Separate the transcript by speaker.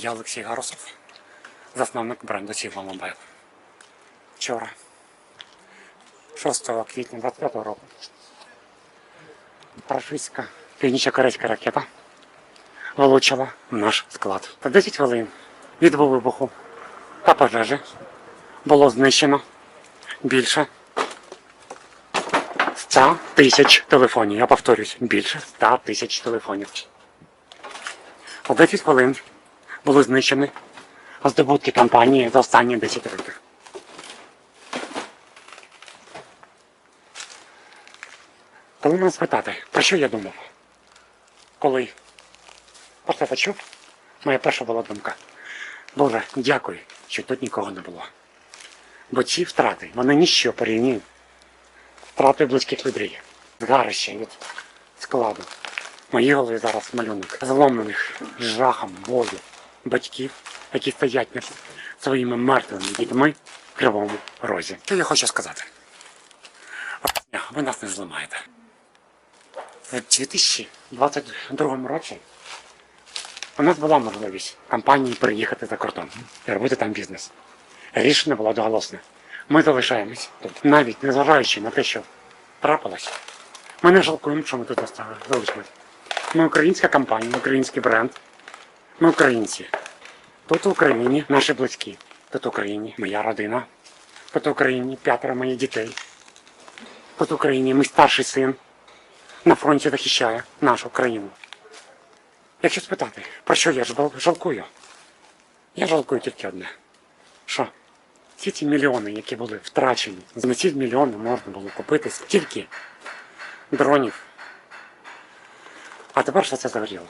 Speaker 1: Я Олексій Гарусов, засновник бренду Сігма Мобайл. Вчора, 6 квітня 25 року, рашистська північно-корейська ракета влучила в наш склад. За 10 хвилин від вибуху та пожежі було знищено більше 100 тисяч телефонів. Я повторюсь, більше 100 тисяч телефонів. За 10 хвилин були знищені здобутки компанії за останні 10 років. Коли мене спитати, про що я думав? Коли про це почув, моя перша була думка. Боже, дякую, що тут нікого не було. Бо ці втрати, вони ніщо порівнюють втрати близьких людей. Згарище від складу. В моїй голові зараз малюнок зломлених жахом, болю батьків, які стоять над своїми мертвими дітьми в кривому розі. Що я хочу сказати? Ви нас не зламаєте. В 2022 році у нас була можливість компанії переїхати за кордон і робити там бізнес. Рішення було доголосне. Ми залишаємось тут, навіть незважаючи на те, що трапилось. Ми не жалкуємо, що ми тут залишились. Ми українська компанія, український бренд. Ми українці. Тут в Україні наші близькі. Тут в Україні моя родина. Тут в Україні п'ятеро моїх дітей. Тут в Україні мій старший син на фронті захищає нашу країну. Якщо спитати, про що я жалкую? Я жалкую тільки одне. Що ці мільйони, які були втрачені, за ці мільйони можна було купити стільки дронів. А тепер все це загоріло.